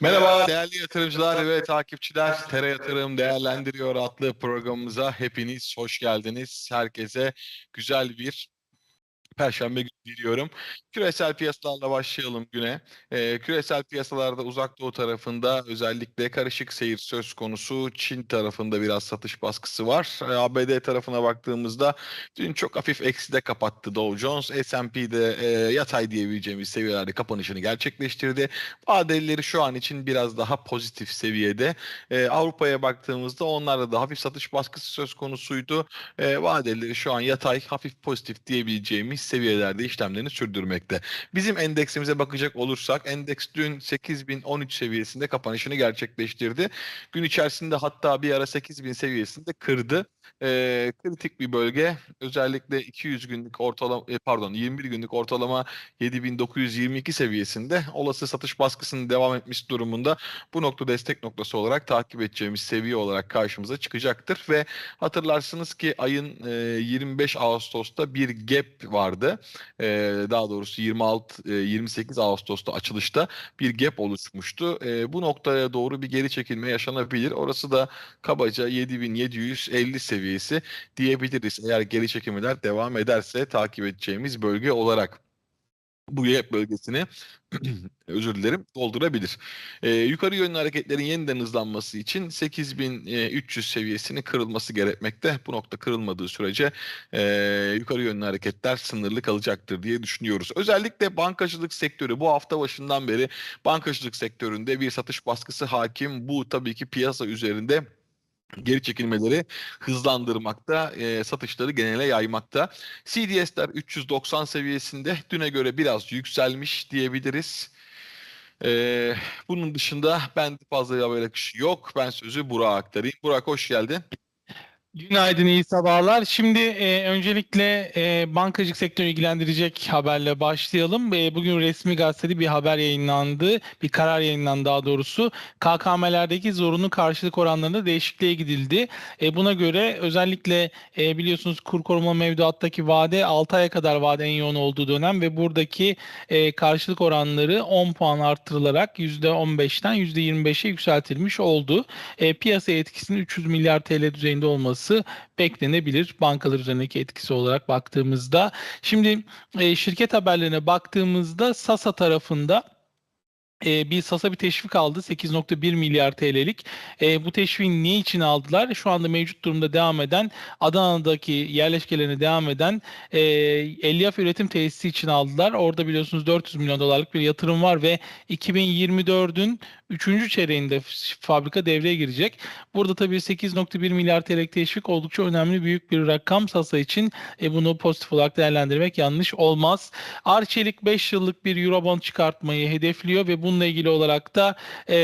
Merhaba değerli yatırımcılar ve takipçiler. Tera Yatırım Değerlendiriyor adlı programımıza hepiniz hoş geldiniz. Herkese güzel bir Perşembe günü diliyorum. Küresel piyasalarla başlayalım güne. Ee, küresel piyasalarda uzak doğu tarafında özellikle karışık seyir söz konusu. Çin tarafında biraz satış baskısı var. Ee, ABD tarafına baktığımızda dün çok hafif ekside kapattı Dow Jones. S&P'de e, yatay diyebileceğimiz seviyelerde kapanışını gerçekleştirdi. Vadelileri şu an için biraz daha pozitif seviyede. Ee, Avrupa'ya baktığımızda onlarda da hafif satış baskısı söz konusuydu. Ee, vadeleri şu an yatay, hafif pozitif diyebileceğimiz seviyelerde işlemlerini sürdürmekte. Bizim endeksimize bakacak olursak endeks dün 8013 seviyesinde kapanışını gerçekleştirdi. Gün içerisinde hatta bir ara 8000 seviyesinde kırdı. Ee, kritik bir bölge. Özellikle 200 günlük ortalama e, pardon 21 günlük ortalama 7922 seviyesinde olası satış baskısının devam etmesi durumunda bu nokta destek noktası olarak takip edeceğimiz seviye olarak karşımıza çıkacaktır ve hatırlarsınız ki ayın e, 25 Ağustos'ta bir gap vardı. E, daha doğrusu 26 e, 28 Ağustos'ta açılışta bir gap oluşmuştu. E, bu noktaya doğru bir geri çekilme yaşanabilir. Orası da kabaca 7750 seviyesi diyebiliriz. Eğer geri çekilmeler devam ederse takip edeceğimiz bölge olarak bu gap bölgesini özür dilerim doldurabilir. Ee, yukarı yönlü hareketlerin yeniden hızlanması için 8300 seviyesini kırılması gerekmekte. Bu nokta kırılmadığı sürece e, yukarı yönlü hareketler sınırlı kalacaktır diye düşünüyoruz. Özellikle bankacılık sektörü bu hafta başından beri bankacılık sektöründe bir satış baskısı hakim. Bu tabii ki piyasa üzerinde geri çekilmeleri hızlandırmakta, e, satışları genele yaymakta. CDS'ler 390 seviyesinde düne göre biraz yükselmiş diyebiliriz. E, bunun dışında ben fazla haber akışı yok. Ben sözü Burak'a aktarayım. Burak hoş geldin. Günaydın, iyi sabahlar. Şimdi e, öncelikle e, bankacılık sektörü ilgilendirecek haberle başlayalım. E, bugün resmi gazetede bir haber yayınlandı, bir karar yayınlandı daha doğrusu. KKM'lerdeki zorunlu karşılık oranlarında değişikliğe gidildi. E, buna göre özellikle e, biliyorsunuz kur koruma mevduattaki vade 6 aya kadar vade en yoğun olduğu dönem ve buradaki e, karşılık oranları 10 puan arttırılarak %15'ten %25'e yükseltilmiş oldu. E, piyasa etkisinin 300 milyar TL düzeyinde olması beklenebilir bankalar üzerindeki etkisi olarak baktığımızda. Şimdi e, şirket haberlerine baktığımızda Sasa tarafında e, bir Sasa bir teşvik aldı 8.1 milyar TL'lik. E, bu teşviği niye için aldılar? Şu anda mevcut durumda devam eden Adana'daki yerleşkelerine devam eden e, Elyaf üretim tesisi için aldılar. Orada biliyorsunuz 400 milyon dolarlık bir yatırım var ve 2024'ün 3. çeyreğinde fabrika devreye girecek. Burada tabii 8.1 milyar TL'lik teşvik oldukça önemli büyük bir rakam Sasa için. E, bunu pozitif olarak değerlendirmek yanlış olmaz. Arçelik 5 yıllık bir Eurobond çıkartmayı hedefliyor ve bununla ilgili olarak da e,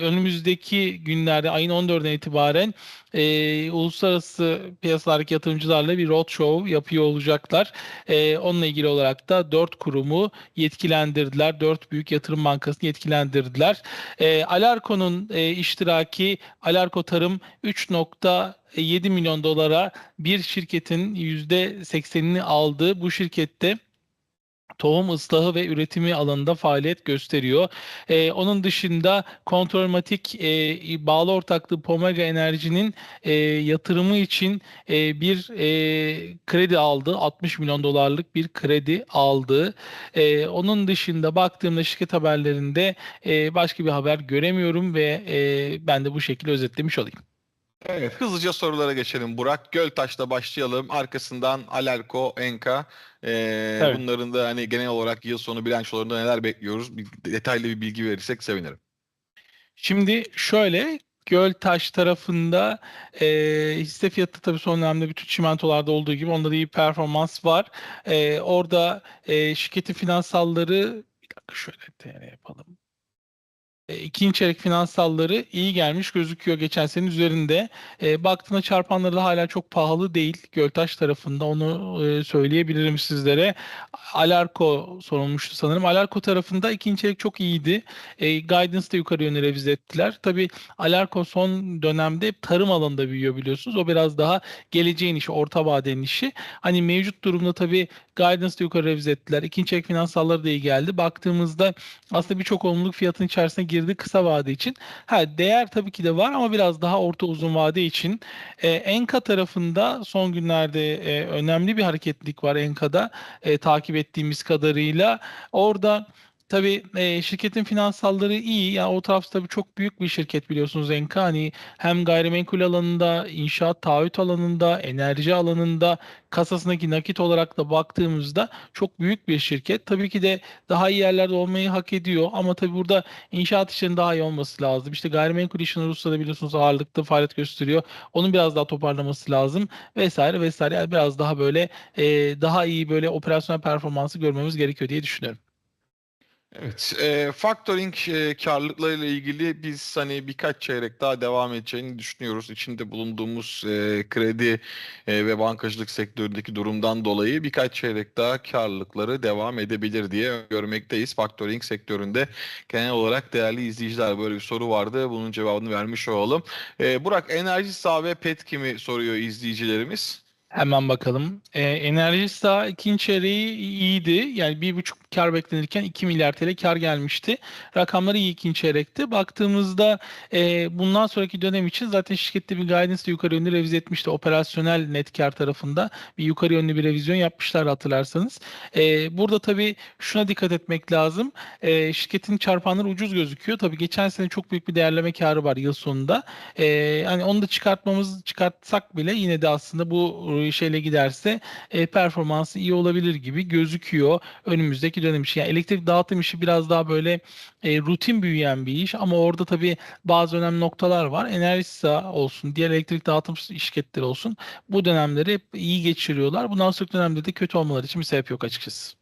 önümüzdeki günlerde ayın 14'ünden itibaren e, uluslararası piyasalardaki yatırımcılarla bir roadshow yapıyor olacaklar. E, onunla ilgili olarak da 4 kurumu yetkilendirdiler. 4 büyük yatırım bankasını yetkilendirdiler. E, Alarko'nun e, iştiraki Alarko Tarım 3.7 milyon dolara bir şirketin %80'ini aldığı bu şirkette tohum ıslahı ve üretimi alanında faaliyet gösteriyor. Ee, onun dışında Kontrolmatik e, bağlı ortaklığı Pomega Enerji'nin e, yatırımı için e, bir e, kredi aldı. 60 milyon dolarlık bir kredi aldı. E, onun dışında baktığımda şirket haberlerinde e, başka bir haber göremiyorum ve e, ben de bu şekilde özetlemiş olayım. Evet. Hızlıca sorulara geçelim Burak. Göltaş'ta başlayalım. Arkasından Alerko, Enka. Ee, Evet. Bunların da hani genel olarak yıl sonu bilançolarında neler bekliyoruz? Bir detaylı bir bilgi verirsek sevinirim. Şimdi şöyle Göltaş tarafında e, hisse fiyatı tabii son dönemde bütün çimentolarda olduğu gibi onda da iyi performans var. E, orada e, şirketin finansalları bir dakika şöyle yapalım. E, ikinci çeyrek finansalları iyi gelmiş gözüküyor geçen senenin üzerinde. E, baktığında çarpanları da hala çok pahalı değil Göltaş tarafında onu e, söyleyebilirim sizlere. Alarko sorulmuştu sanırım. Alarko tarafında ikinci çeyrek çok iyiydi. E, guidance da yukarı yönlü revize ettiler. Tabii Alarko son dönemde tarım alanında büyüyor biliyorsunuz. O biraz daha geleceğin işi, orta vadenin işi. Hani mevcut durumda tabii Guidance da yukarı revize ettiler. İkinci çeyrek finansalları da iyi geldi. Baktığımızda aslında birçok olumluluk fiyatın içerisine girdi kısa vade için. Ha değer tabii ki de var ama biraz daha orta uzun vade için. E, Enka tarafında son günlerde e, önemli bir hareketlilik var Enka'da e, takip ettiğimiz kadarıyla. Orada Tabii e, şirketin finansalları iyi. Yani o tarafta tabii çok büyük bir şirket biliyorsunuz Enka. Hani hem gayrimenkul alanında, inşaat, taahhüt alanında, enerji alanında, kasasındaki nakit olarak da baktığımızda çok büyük bir şirket. Tabii ki de daha iyi yerlerde olmayı hak ediyor. Ama tabii burada inşaat işlerinin daha iyi olması lazım. İşte gayrimenkul işinin Rusya'da biliyorsunuz ağırlıkta faaliyet gösteriyor. Onun biraz daha toparlaması lazım vesaire vesaire. Yani biraz daha böyle e, daha iyi böyle operasyonel performansı görmemiz gerekiyor diye düşünüyorum. Evet, e, factoring e, karlılıklarıyla ilgili biz hani birkaç çeyrek daha devam edeceğini düşünüyoruz. İçinde bulunduğumuz e, kredi e, ve bankacılık sektöründeki durumdan dolayı birkaç çeyrek daha karlılıkları devam edebilir diye görmekteyiz. Factoring sektöründe genel olarak değerli izleyiciler böyle bir soru vardı. Bunun cevabını vermiş olalım. E, Burak, enerji sağ ve petkimi soruyor izleyicilerimiz. Hemen bakalım. Ee, Enerjisa ikinci çeyreği iyiydi. Yani bir buçuk kar beklenirken 2 milyar TL kar gelmişti. Rakamları iyi ikinci çeyrekti. Baktığımızda e, bundan sonraki dönem için zaten şirkette bir guidance de yukarı yönlü revize etmişti. Operasyonel net kar tarafında bir yukarı yönlü bir revizyon yapmışlar hatırlarsanız. E, burada tabii şuna dikkat etmek lazım. E, şirketin çarpanları ucuz gözüküyor. Tabii geçen sene çok büyük bir değerleme karı var yıl sonunda. E, hani onu da çıkartmamız çıkartsak bile yine de aslında bu şeyle giderse e, performansı iyi olabilir gibi gözüküyor önümüzdeki dönem için. Yani elektrik dağıtım işi biraz daha böyle e, rutin büyüyen bir iş ama orada tabii bazı önemli noktalar var. Enerjisa olsun, diğer elektrik dağıtım şirketleri olsun bu dönemleri hep iyi geçiriyorlar. Bundan sonraki dönemde de kötü olmaları için bir sebep yok açıkçası.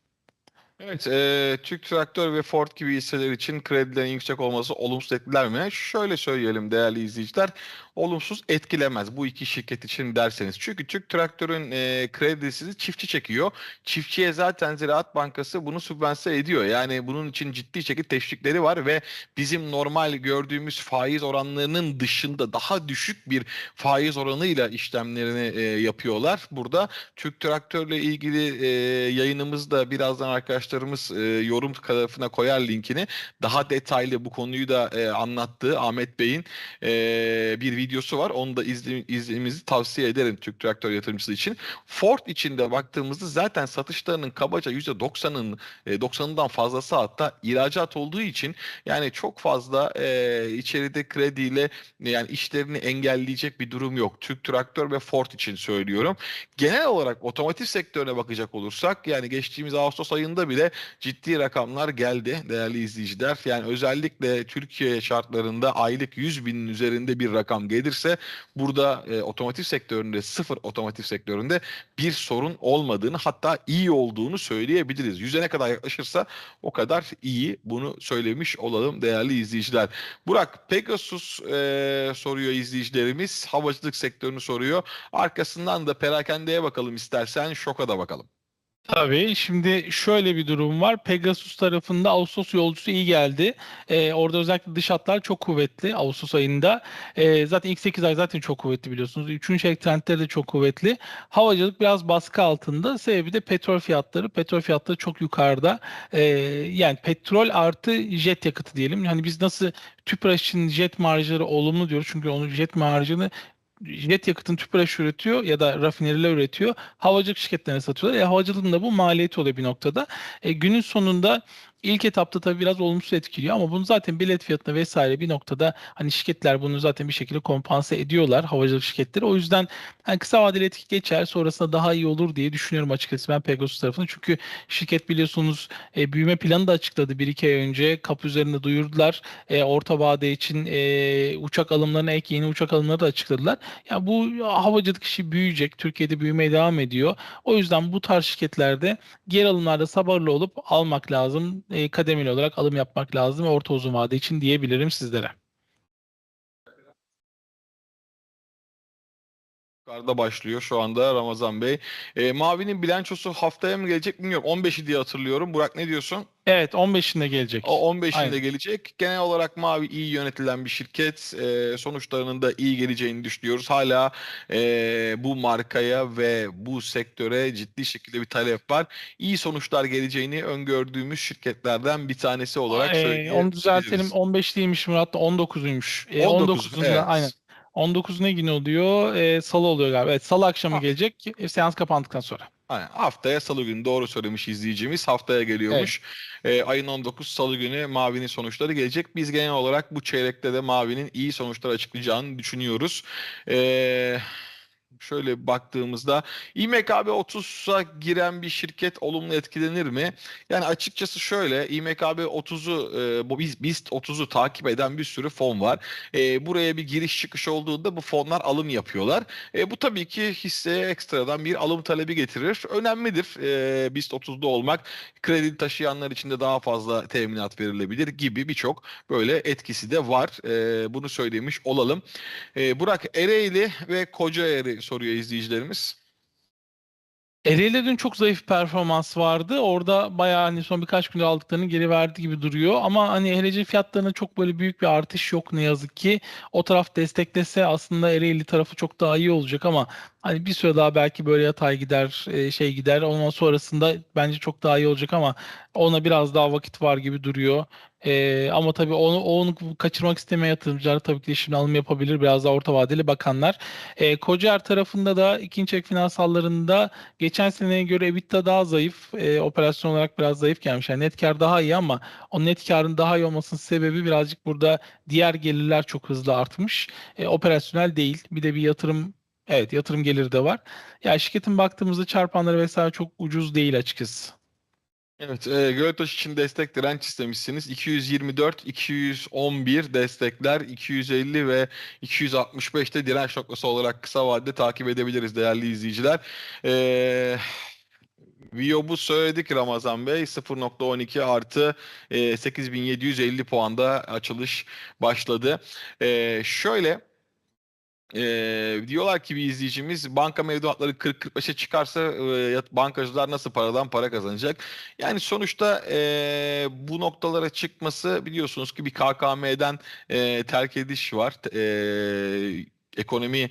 Evet, eee, Türk Traktör ve Ford gibi hisseler için kredilerin yüksek olması olumsuz etkiler mi? Şöyle söyleyelim değerli izleyiciler, olumsuz etkilemez bu iki şirket için derseniz. Çünkü Türk Traktör'ün eee kredisi çiftçi çekiyor. Çiftçiye zaten Ziraat Bankası bunu sübvanse ediyor. Yani bunun için ciddi şekilde teşvikleri var ve bizim normal gördüğümüz faiz oranlarının dışında daha düşük bir faiz oranıyla işlemlerini eee, yapıyorlar. Burada Türk Traktör'le ilgili eee yayınımızda birazdan arkadaşlarımız eee, yorum tarafına koyar linkini. Daha detaylı bu konuyu da eee, anlattığı Ahmet Bey'in eee, bir videosu var. Onu da izle, izlemenizi tavsiye ederim Türk Traktör yatırımcısı için. Ford için de baktığımızda zaten satışlarının kabaca %90'ın e, 90'ından fazlası hatta ihracat olduğu için yani çok fazla e, içeride krediyle yani işlerini engelleyecek bir durum yok. Türk Traktör ve Ford için söylüyorum. Genel olarak otomotiv sektörüne bakacak olursak yani geçtiğimiz Ağustos ayında bile ciddi rakamlar geldi değerli izleyiciler. Yani özellikle Türkiye şartlarında aylık 100 binin üzerinde bir rakam gelirse burada e, otomotiv sektöründe sıfır otomotiv sektöründe bir sorun olmadığını hatta iyi olduğunu söyleyebiliriz. Yüze ne kadar yaklaşırsa o kadar iyi bunu söylemiş olalım değerli izleyiciler. Burak Pegasus e, soruyor izleyicilerimiz. Havacılık sektörünü soruyor. Arkasından da perakendeye bakalım istersen şoka da bakalım. Tabii. Şimdi şöyle bir durum var. Pegasus tarafında Ağustos yolcusu iyi geldi. Ee, orada özellikle dış hatlar çok kuvvetli Ağustos ayında. Ee, zaten ilk 8 ay zaten çok kuvvetli biliyorsunuz. Üçüncü çeyrek trendleri de çok kuvvetli. Havacılık biraz baskı altında. Sebebi de petrol fiyatları. Petrol fiyatları çok yukarıda. Ee, yani petrol artı jet yakıtı diyelim. Hani biz nasıl TÜPRAŞ için jet marjları olumlu diyoruz. Çünkü onun jet marjını jet yakıtın tüpraş üretiyor ya da rafineriler üretiyor. Havacılık şirketlerine satıyorlar. E, havacılığın da bu maliyeti oluyor bir noktada. E, günün sonunda ilk etapta tabii biraz olumsuz etkiliyor ama bunu zaten bilet fiyatına vesaire bir noktada hani şirketler bunu zaten bir şekilde kompanse ediyorlar havacılık şirketleri. O yüzden hani kısa vadeli etki geçer sonrasında daha iyi olur diye düşünüyorum açıkçası ben Pegasus tarafını. Çünkü şirket biliyorsunuz e, büyüme planı da açıkladı 1-2 ay önce. Kapı üzerinde duyurdular. E, orta vade için e, uçak alımlarına ek yeni uçak alımları da açıkladılar. Ya bu havacılık işi büyüyecek. Türkiye'de büyümeye devam ediyor. O yüzden bu tarz şirketlerde geri alımlarda sabırlı olup almak lazım. E, kademeli olarak alım yapmak lazım orta uzun vade için diyebilirim sizlere. Yukarıda başlıyor şu anda Ramazan Bey. E, Mavi'nin bilançosu haftaya mı gelecek bilmiyorum. 15'i diye hatırlıyorum. Burak ne diyorsun? Evet 15'inde gelecek. O 15'inde Aynen. gelecek. Genel olarak Mavi iyi yönetilen bir şirket. E, sonuçlarının da iyi geleceğini düşünüyoruz. Hala e, bu markaya ve bu sektöre ciddi şekilde bir talep var. İyi sonuçlar geleceğini öngördüğümüz şirketlerden bir tanesi olarak Ee, söyleyebiliriz. onu düzeltelim 15 değilmiş Murat da 19'uymuş. Ee, 19, 19'unda evet. aynen. 19 ne günü oluyor? Ee, salı oluyor galiba. Evet salı akşamı Ha. gelecek. e, Seans kapandıktan sonra. Aynen. Haftaya salı günü doğru söylemiş izleyicimiz. Haftaya geliyormuş. Ee, ayın 19 salı günü Mavi'nin sonuçları gelecek. Biz genel olarak bu çeyrekte de Mavi'nin iyi sonuçlar açıklayacağını düşünüyoruz. Ee, şöyle baktığımızda İMKB 30'a giren bir şirket olumlu etkilenir mi? Yani açıkçası şöyle İMKB 30'u e, bu BIST 30'u takip eden bir sürü fon var. E, buraya bir giriş çıkış olduğunda bu fonlar alım yapıyorlar. E, bu tabii ki hisseye ekstradan bir alım talebi getirir. Önemlidir e, BIST 30'da olmak. Kredi taşıyanlar için de daha fazla teminat verilebilir gibi birçok böyle etkisi de var. E, bunu söylemiş olalım. E, Burak Ereğli ve Kocaeli soruyor izleyicilerimiz. Ereğli'de dün çok zayıf performans vardı. Orada bayağı hani son birkaç gündür aldıklarını geri verdi gibi duruyor. Ama hani HLC fiyatlarına çok böyle büyük bir artış yok ne yazık ki. O taraf desteklese aslında Ereğli tarafı çok daha iyi olacak ama hani bir süre daha belki böyle yatay gider, e, şey gider. Ondan sonrasında bence çok daha iyi olacak ama ona biraz daha vakit var gibi duruyor. Ee, ama tabii onu, onu kaçırmak istemeyen yatırımcılar tabii ki şimdi alım yapabilir. Biraz daha orta vadeli bakanlar. Ee, Kocaer tarafında da ikinci çek finansallarında geçen seneye göre EBITDA daha zayıf. Ee, operasyon olarak biraz zayıf gelmiş. Yani net kar daha iyi ama o net karın daha iyi olmasının sebebi birazcık burada diğer gelirler çok hızlı artmış. Ee, operasyonel değil. Bir de bir yatırım Evet yatırım geliri de var. Ya şirketin baktığımızda çarpanları vesaire çok ucuz değil açıkçası. Evet, e, Göltaş için destek direnç istemişsiniz. 224, 211 destekler, 250 ve 265 de direnç noktası olarak kısa vadede takip edebiliriz değerli izleyiciler. E, Viyob'u söyledik Ramazan Bey. 0.12 artı e, 8750 puanda açılış başladı. E, şöyle ee, diyorlar ki bir izleyicimiz banka mevduatları 40-45'e çıkarsa e, bankacılar nasıl paradan para kazanacak? Yani sonuçta e, bu noktalara çıkması biliyorsunuz ki bir KKM'den e, terk ediş var. E, ekonomi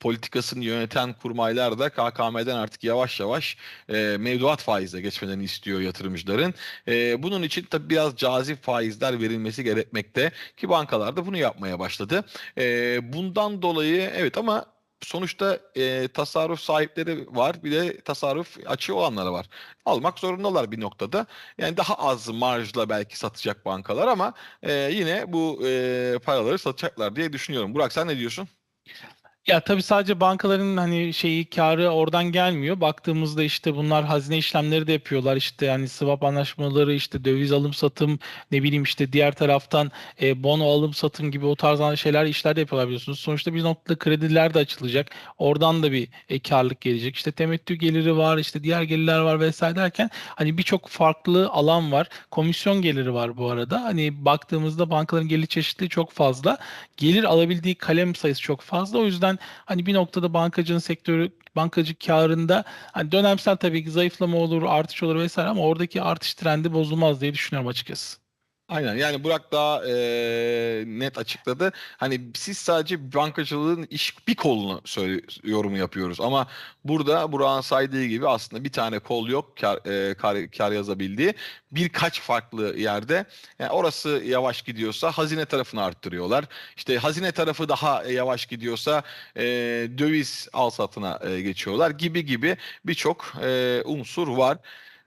politikasını yöneten kurmaylar da KKM'den artık yavaş yavaş e, mevduat faize geçmelerini istiyor yatırımcıların. E, bunun için tabii biraz cazip faizler verilmesi gerekmekte ki bankalar da bunu yapmaya başladı. E, bundan dolayı evet ama sonuçta e, tasarruf sahipleri var bir de tasarruf açığı olanları var. Almak zorundalar bir noktada. Yani daha az marjla belki satacak bankalar ama e, yine bu e, paraları satacaklar diye düşünüyorum. Burak sen ne diyorsun? Ya tabii sadece bankaların hani şeyi karı oradan gelmiyor. Baktığımızda işte bunlar hazine işlemleri de yapıyorlar. İşte yani swap anlaşmaları, işte döviz alım satım, ne bileyim işte diğer taraftan e, bono alım satım gibi o tarz şeyler işler de yapıyorlar biliyorsunuz. Sonuçta bir noktada krediler de açılacak. Oradan da bir e, karlılık gelecek. İşte temettü geliri var, işte diğer gelirler var vesaire derken hani birçok farklı alan var. Komisyon geliri var bu arada. Hani baktığımızda bankaların gelir çeşitliliği çok fazla. Gelir alabildiği kalem sayısı çok fazla. O yüzden hani bir noktada bankacının sektörü bankacı karında hani dönemsel tabii ki zayıflama olur, artış olur vesaire ama oradaki artış trendi bozulmaz diye düşünüyorum açıkçası. Aynen yani Burak daha e, net açıkladı. Hani siz sadece bankacılığın iş bir kolunu söyle, yorumu yapıyoruz ama burada Burak'ın saydığı gibi aslında bir tane kol yok kar, e, kar, kar yazabildiği birkaç farklı yerde yani orası yavaş gidiyorsa hazine tarafını arttırıyorlar. İşte hazine tarafı daha yavaş gidiyorsa e, döviz al satına e, geçiyorlar gibi gibi birçok e, unsur var.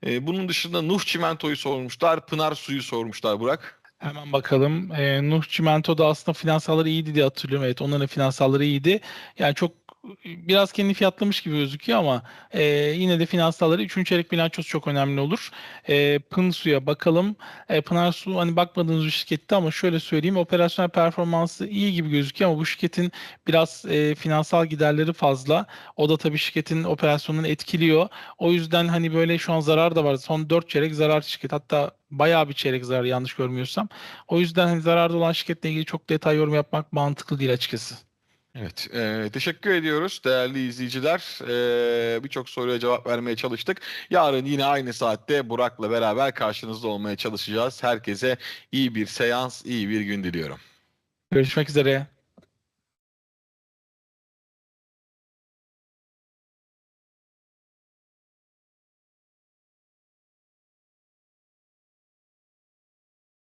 E, bunun dışında Nuh Çimento'yu sormuşlar, Pınar Su'yu sormuşlar Burak. Hemen bakalım. Ee, Nuh Çimento'da aslında finansalları iyiydi diye hatırlıyorum. Evet onların finansalları iyiydi. Yani çok biraz kendi fiyatlamış gibi gözüküyor ama e, yine de finansalları 3. çeyrek bilançosu çok önemli olur. E, Pınsu'ya bakalım. E, Pınar Su hani bakmadığınız bir şirketti ama şöyle söyleyeyim operasyonel performansı iyi gibi gözüküyor ama bu şirketin biraz e, finansal giderleri fazla. O da tabii şirketin operasyonunu etkiliyor. O yüzden hani böyle şu an zarar da var. Son 4 çeyrek zarar şirket. Hatta bayağı bir çeyrek zarar yanlış görmüyorsam. O yüzden hani zararda olan şirketle ilgili çok detay yorum yapmak mantıklı değil açıkçası. Evet, eee, teşekkür ediyoruz değerli izleyiciler. Eee, Birçok soruya cevap vermeye çalıştık. Yarın yine aynı saatte Burak'la beraber karşınızda olmaya çalışacağız. Herkese iyi bir seans, iyi bir gün diliyorum. Görüşmek üzere.